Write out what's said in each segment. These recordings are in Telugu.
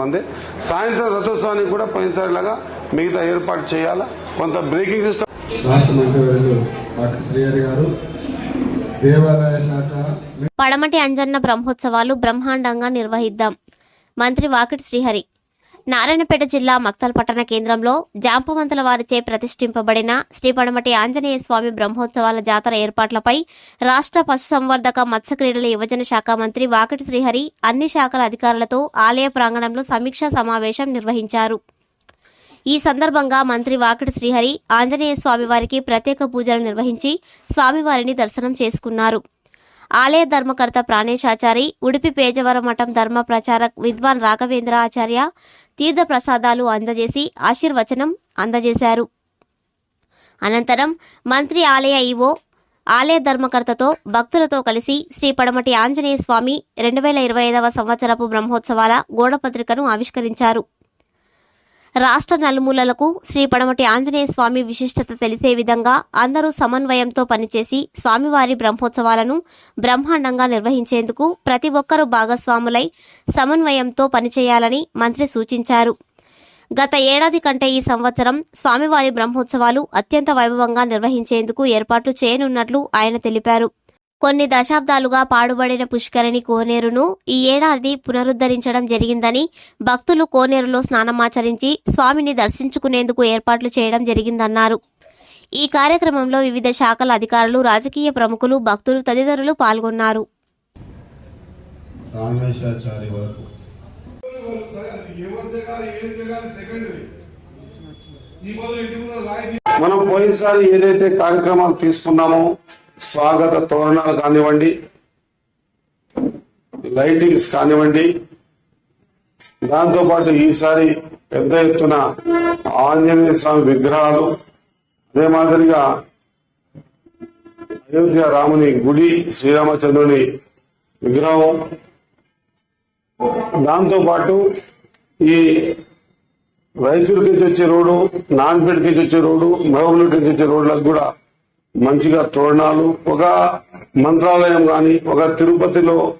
మంది. సాయంత్రం రథోత్సవానికి కూడా పోయినసారిలాగా మిగతా ఏర్పాటు చేయాలా? కొంత బ్రేకింగ్ సిస్టమ్. రాష్ట్ర మంత్రివర్యులు డాక్టర్ శ్రీహరి గారు దేవాదాయ శాఖ పడమటి అంజన్న బ్రహ్మోత్సవాలు బ్రహ్మాండంగా నిర్వహిద్దాం. మంత్రి వాకిటి శ్రీహరి. నారాయణపేట జిల్లా మక్తల్ పట్టణ కేంద్రంలో జాంపవంతుల వారిచే ప్రతిష్ఠింపబడిన శ్రీ పడమటి ఆంజనేయ స్వామి బ్రహ్మోత్సవాల జాతర ఏర్పాట్లపై రాష్ట్ర పశుసంవర్ధక మత్స్యక్రీడల యువజన శాఖ మంత్రి వాకటి శ్రీహరి అన్ని శాఖల అధికారులతో ఆలయ ప్రాంగణంలో సమీక్షా సమావేశం నిర్వహించారు. ఈ సందర్భంగా మంత్రి వాకిటి శ్రీహరి ఆంజనేయ స్వామివారికి ప్రత్యేక పూజలు నిర్వహించి స్వామివారిని దర్శనం చేసుకున్నారు. ఆలయ ధర్మకర్త ప్రాణేశాచారి ఉడిపి పేజవర మఠం ధర్మ ప్రచార విద్వాన్ రాఘవేంద్ర ఆచార్య తీర్థ ప్రసాదాలు అందజేసి ఆశీర్వచనం అందజేశారు. అనంతరం మంత్రి ఆలయ ఈవో ఆలయ ధర్మకర్తతో భక్తులతో కలిసి శ్రీ పడమటి ఆంజనేయ స్వామి రెండు వేల ఇరవై ఐదవ సంవత్సరపు బ్రహ్మోత్సవాల గోడపత్రికను ఆవిష్కరించారు. రాష్ట్ర నలుమూలలకు శ్రీ పడమటి ఆంజనేయ స్వామి విశిష్టత తెలిసే విధంగా అందరూ సమన్వయంతో పనిచేసి స్వామివారి బ్రహ్మోత్సవాలను బ్రహ్మాండంగా నిర్వహించేందుకు ప్రతి ఒక్కరూ భాగస్వాములై సమన్వయంతో పనిచేయాలని మంత్రి సూచించారు. గత ఏడాది కంటే ఈ సంవత్సరం స్వామివారి బ్రహ్మోత్సవాలు అత్యంత వైభవంగా నిర్వహించేందుకు ఏర్పాట్లు చేయనున్నట్లు ఆయన తెలిపారు. కొన్ని దశాబ్దాలుగా పాడుబడిన పుష్కరిణి కోనేరును ఈ ఏడాది పునరుద్ధరించడం జరిగిందని భక్తులు కోనేరులో స్నానమాచరించి స్వామిని దర్శించుకునేందుకు ఏర్పాట్లు చేయడం జరిగిందన్నారు. ఈ కార్యక్రమంలో వివిధ శాఖల అధికారులు రాజకీయ ప్రముఖులు భక్తులు తదితరులు పాల్గొన్నారు. మనం పోయినసారి ఏదైతే కార్యక్రమాలు తీసుకున్నామో స్వాగత తోరణాలు కానివ్వండి లైటింగ్స్ కానివ్వండి దాంతోపాటు ఈసారి పెద్ద ఎత్తున ఆంజనేయ స్వామి విగ్రహాలు అదే మాదిరిగా అయోధ్య రాముని గుడి శ్రీరామచంద్రుని విగ్రహం. దాంతోపాటు ఈ రైతులకి వచ్చే రోడ్డు నాన్పేటకి వచ్చే రోడ్డు మహబూబ్నగర్కి నుంచి వచ్చే రోడ్లకు కూడా మంచిగా తోరణాలు ఒక మంత్రాలయం గాని ఒక తిరుపతిలో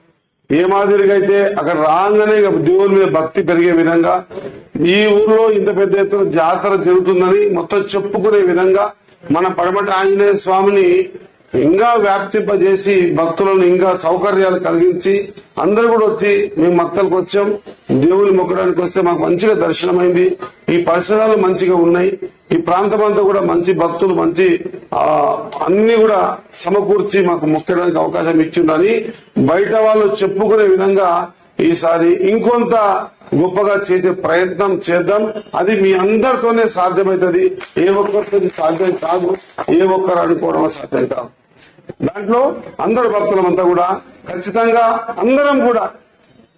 ఏ మాదిరిగా అయితే అక్కడ రాగానే దేవుని మీద భక్తి పెరిగే విధంగా ఈ ఊర్లో ఇంత పెద్ద ఎత్తున జాతర జరుగుతుందని మొత్తం చెప్పుకునే విధంగా మన పడమటి ఆంజనేయ స్వామిని ఇంకా వ్యాప్తింపజేసి భక్తులను ఇంకా సౌకర్యాలు కలిగించి అందరు కూడా వచ్చి మేము మక్కలకు వచ్చాం. దేవుని మొక్కడానికి వస్తే మాకు మంచిగా దర్శనమైంది. ఈ పరిసరాలు మంచిగా ఉన్నాయి. ఈ ప్రాంతం అంతా కూడా మంచి భక్తులు మంచి అన్ని కూడా సమకూర్చి మాకు మొక్కడానికి అవకాశం ఇచ్చిందని బయట వాళ్ళు చెప్పుకునే విధంగా ఈసారి ఇంకొంత గొప్పగా చేసే ప్రయత్నం చేద్దాం. అది మీ అందరితోనే సాధ్యమవుతుంది ఏ ఒక్కరితో సాధ్యం కాదు. ఏ ఒక్కరు అనుకోవడం సాధ్యం కాదు. దాంట్లో అందరు భక్తులమంతా కూడా ఖచ్చితంగా అందరం కూడా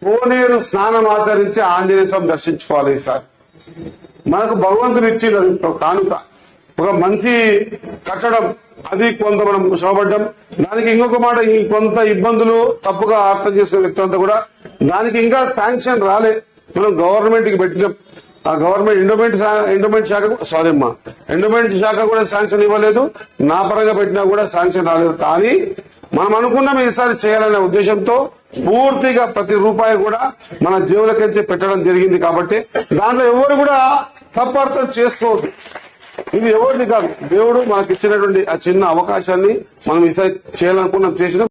కోనేరు స్నానం ఆచరించి ఆంజనేయ స్వామి దర్శించుకోవాలి ఈసారి. మనకు భగవంతుడు ఇచ్చింది ఒక కానుక. ఒక మంచి కట్టడం అది కొంత మనం శోభడ్డం దానికి ఇంకొక మాట ఈ కొంత ఇబ్బందులు తప్పుగా అర్థం చేసిన వ్యక్తులంతా కూడా దానికి ఇంకా శాంక్షన్ రాలే. మనం గవర్నమెంట్కి పెట్టినాం. ఆ గవర్నమెంట్ ఎండోమెంట్ ఎండోమెంట్ శాఖ సారీ అమ్మా ఎండోమెంట్ శాఖ కూడా శాంక్షన్ ఇవ్వలేదు. నా పరంగా పెట్టినా కూడా శాంక్షన్ రాలేదు. కానీ మనం అనుకున్నాం ఈసారి చేయాలనే ఉద్దేశంతో పూర్తిగా ప్రతి రూపాయి కూడా మన జేబులకించి పెట్టడం జరిగింది కాబట్టి దాంట్లో ఎవరు కూడా తప్పర్థం చేసుకోవద్దు. ఇది ఎవరిది కాదు. దేవుడు మనకి ఇచ్చినటువంటి ఆ చిన్న అవకాశాన్ని మనం ఈసారి చేయాలనుకున్నాం చేసినాం